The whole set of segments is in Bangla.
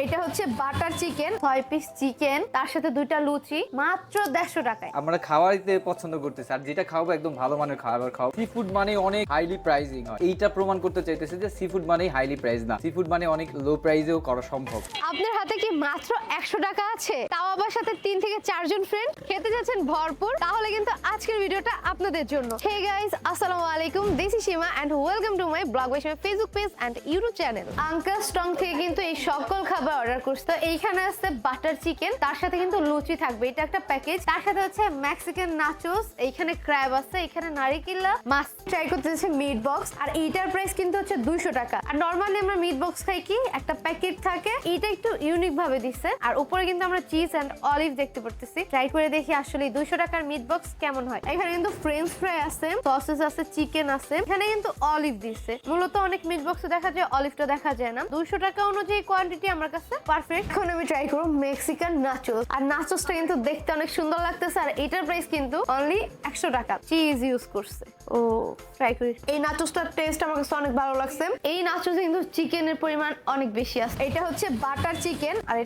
এটা হচ্ছে বাটার চিকেন ছয় পিস চিকেন তার সাথে দুইটা লুচি মাত্র দেড়শো টাকায়। আমরা খাওয়াইতে পছন্দ করতেছি আর যেটা খাওয়াবো একদম ভালো মানের খাবার খাওয়াবো। সি ফুড মানে অনেক হাইলি প্রাইজিং হয়। এইটা প্রমাণ করতে চাইতেছে যে সি ফুড মানে হাইলি প্রাইস না। সি ফুড মানে অনেক লো প্রাইসেও করা সম্ভব। আপনার হাতে কি মাত্র একশো টাকা আছে? তাও আবার সাথে তিন থেকে চারজন ফ্রেন্ড খেতে যাচ্ছেন ভরপুর। তাহলে কিন্তু আজকের ভিডিওটা আপনাদের জন্য। হে গাইস আসসালামু আলাইকুম। This is Seema and welcome to my blog wish Facebook page and YouTube channel uncle strong থেকে কিন্তু এই সকল খাবার অর্ডার করছে। এইখানে আছে বাটার চিকেন তার সাথে কিন্তু লুচি থাকবে। এটা একটা প্যাকেজ তার সাথে হচ্ছে মেক্সিকান নাচোস এইখানে ক্র্যাব আছে এখানে নারিকেলা, মাছ ট্রাই করতে হচ্ছে মিট বক্স আর এইটার প্রাইস কিন্তু হচ্ছে দুইশো টাকা। আর নর্মালি আমরা মিট বক্স খাই কি? একটা প্যাকেট থাকে। এটা একটু ইউনিক ভাবে দিচ্ছে আর উপরে কিন্তু আমরা চিজ এন্ড অলিভ দেখতে পারতেছি। ট্রাই করে দেখি আসলে দুইশো টাকার মিট বক্স কেমন হয়। এখানে কিন্তু ফ্রেঞ্চ ফ্রাই আছে সসেস আছে চিকেন আছে। এখানে কিন্তু অলিভ দিচ্ছে মূলত অনেক মিট বক্সে দেখা যায় অলিভটা দেখা যায় না। দুইশো টাকা অনুযায়ী কোয়ান্টিটি আমার কাছে? পারফেক্ট এখন আমি ট্রাই করব মেক্সিকান নাচোস আর নাচোসটা কিন্তু দেখতে অনেক সুন্দর লাগতেছে, আর এটার প্রাইস কিন্তু অনলি একশো টাকা। চিজ ইউজ করছে। ও ট্রাই করি। এই নাচোসটার টেস্ট আমার কাছে অনেক ভালো লাগছে। এই কিন্তু চিকেনের পরিমাণ অনেক বেশি আছে। এটা হচ্ছে বাটার চিকেন আর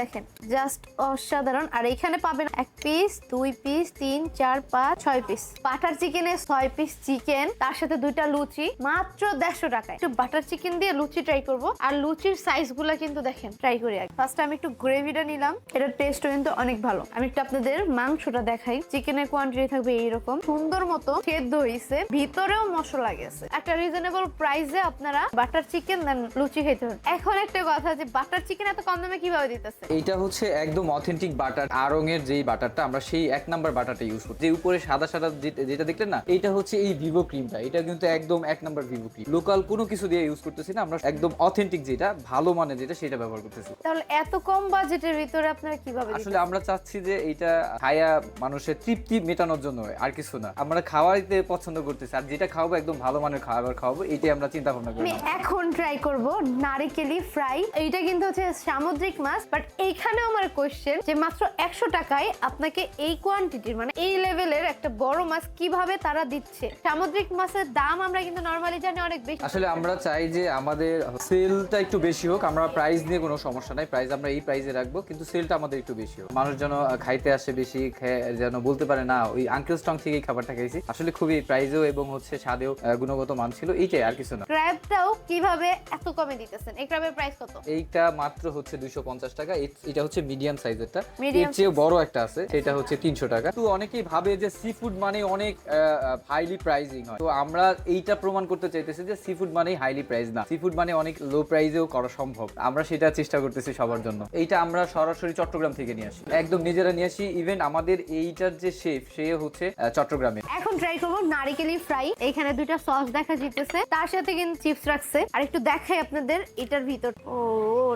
দেখেন। জাস্ট অসাধারণ। আর এখানে পাবেন এক পিস দুই পিস তিন, চার, পাঁচ, ছয় পিস বাটার চিকেনে ছয় পিস চিকেন তার সাথে দুইটা লুচি, মাত্র দেড়শো টাকায়। একটু বাটার চিকেন দিয়ে লুচি ট্রাই করব। আর লুচির সাইজগুলা কিন্তু দেখেন ট্রাই করি আগে। ফার্স্ট আমি একটু গ্রেভিটা নিলাম, এটার টেস্ট কিন্তু অনেক ভালো। আমি একটু আপনাদের মাংসটা দেখাই। চিকেনের কোয়ান্টিটি থাকবে এইরকম। সুন্দর মতো সেদ্ধ হয়েছে ভিতরেও মশলা গেছে। একটা রিজনেবল প্রাইসে আপনারা বাটার চিকেন দেন লুচি খেতে পারেন এখন একটা কথা যে বাটার চিকেন এত কম দামে কীভাবে দিতেছে? এইটা হচ্ছে একদম অথেন্টিক বাটার আরং এর যেই বাটারটা আমরা সেই এক নাম্বার বাটারটা ইউজ করি যে উপরে সাদা সাদা যেটা দেখলেন না এটা হচ্ছে এই ভিভো ক্রিমটা এটা কিন্তু একদম এক নাম্বার ভিভো ক্রিম লোকাল কোনো কিছু দিয়ে ইউজ করতেছি না। আমরা একদম অথেন্টিক যেটা, ভালো মানের যেটা, সেটা ব্যবহার করতেছি। তাহলে এত কম বাজেটের ভিতরে আপনারা কীভাবে আসলে আমরা চাচ্ছি যে এইটা খায়া মানুষের তৃপ্তি মেটানোর জন্য আর কিছু না। আমরা খাওয়াইতে পছন্দ করতেছি আর যেটা খাওয়াবো একদম ভালো মানের খাবার খাওয়াবো এটাই আমরা চিন্তা ভাবনা করি। আমি এখন ট্রাই করব নারিকেলি ফ্রাই এইটা কিন্তু হচ্ছে সামুদ্রিক মাছ বাট এইখানেও আমার কোশ্চেন যে মাত্র একশো টাকায় আপনাকে এই কোয়ান্টিটির মানে এই লেভেলের একটা বড় মাছ কীভাবে তারা দিচ্ছে? সামুদ্রিক মাছের দাম আমরা কিন্তু নর্মালি জানি অনেক বেশি। আসলে আমরা চাই যে আমাদের সেলটা একটু বেশি হোক আমরা প্রাইস নিয়ে কোনো সমস্যা নাই। প্রাইস আমরা এই প্রাইসে রাখব কিন্তু সেলটা আমাদের একটু বেশি হোক মানুষ যেন খাইতে আসে বেশি যেন বলতে পারে না ওই আঙ্কেল স্টং থেকে এই খাবারটা খাইছি। আসলে খুবই প্রাইসেও এবং হচ্ছে স্বাদেও গুণগত মান ছিল। এইটাই আর কিছু না। ক্র্যাবটাও কীভাবে এত কমে দিতেছেন? এই ক্র্যাবের প্রাইস কত? এইটা মাত্র হচ্ছে দুইশো পঞ্চাশ টাকা। এটা হচ্ছে মিডিয়াম সাইজেরটা এর চেয়ে বড় একটা আছে সেটা হচ্ছে তিনশো টাকা। তো অনেকেই ভাবে যে সি ফুড মানে অনেক হাইলি প্রাইজিং হয়। তো আমরা এইটা প্রমাণ করতে চাইতেছি যে সি ফুড মানে হাইলি প্রাইস না। সি ফুড মানে অনেক লো প্রাইসেও করা সম্ভব। আমরা সেটা চেষ্টা করতেছি সবার জন্য। এইটা আমরা সরাসরি চট্টগ্রাম থেকে নিয়ে আসি। একদম নিজেরা নিয়ে আসি। ইভেন আমাদের এইটার যে শেফ সে হচ্ছে চট্টগ্রামে। এখন ট্রাই করব নারিকেলি ফ্রাই এখানে দুইটা সস দেখা যেতেছে তার সাথে কিন্তু চিপস রাখছে। আর একটু দেখাই আপনাদের এটার ভিতর। ও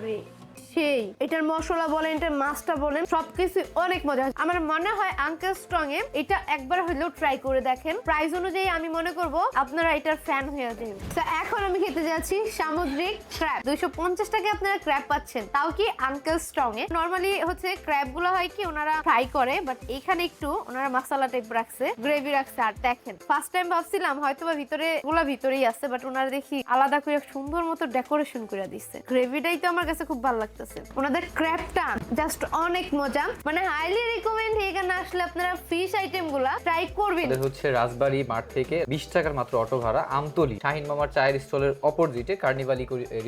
রে। সেই, এটার মশলা বলেন, এটার মাছটা বলেন সবকিছু অনেক মজা আমার মনে হয় আঙ্কেল স্ট্রং এ এটা একবার হলেও ট্রাই করে দেখেন। প্রাইস অনুযায়ী আমি মনে করব আপনারা এটার ফ্যান হয়ে যাবেন। তো এখন আমি খেতে যাচ্ছি সামুদ্রিক ক্র্যাব দুইশো পঞ্চাশ টাকা আপনারা ক্র্যাব পাচ্ছেন। তাও কি আঙ্কেল স্ট্রং এ? নর্মালি হচ্ছে ক্র্যাবগুলো হয় কি, ওনারা ফ্রাই করে বাট এখানে একটু ওনারা মশলা টাইপ রাখছে গ্রেভি রাখছে। আর দেখেন ফার্স্ট টাইম ভাবছিলাম হয়তো বা ভিতরে গুলা ভিতরেই আছে বাট ওনারা দেখি আলাদা করে সুন্দর মতো ডেকোরেশন করে দিচ্ছে। গ্রেভিটাই তো আমার কাছে খুব ভালো লাগতেছে ওনাদের ক্র্যাবটা জাস্ট অনেক মজা। মানে হাইলি রিকমেন্ড এখানে আসলে আপনারা ফিশ আইটেমগুলা ট্রাই করবেন। আমাদের হচ্ছে রাজবাড়ি মাঠ থেকে বিশ টাকার মাত্র অটো ভাড়া আমতলি শাহিন মামার চায়ের স্টলের অপোজিটে কার্নিভাল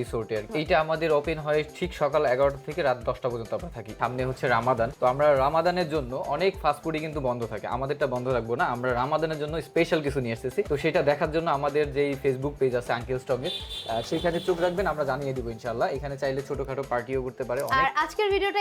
রিসোর্টে আর এইটা আমাদের ওপেন হয় ঠিক সকাল এগারোটা থেকে রাত দশটা পর্যন্ত আমরা থাকি। সামনে হচ্ছে রামাদান। তো আমরা রামাদানের জন্য অনেক ফাস্টফুডই কিন্তু বন্ধ থাকে। আমাদেরটা বন্ধ রাখব না। আমরা রামাদানের জন্য স্পেশাল কিছু নিয়ে এসেছি তো সেটা দেখার জন্য আমাদের যেই ফেসবুক পেজ আছে আঙ্কেল স্টকের সেখানে চোখ রাখবেন আমরা জানিয়ে দিব ইনশাল্লাহ এখানে চাইলে ছোটখাটো পার্টিও করতে পারে। অনেক আর আজকের ভিডিওটা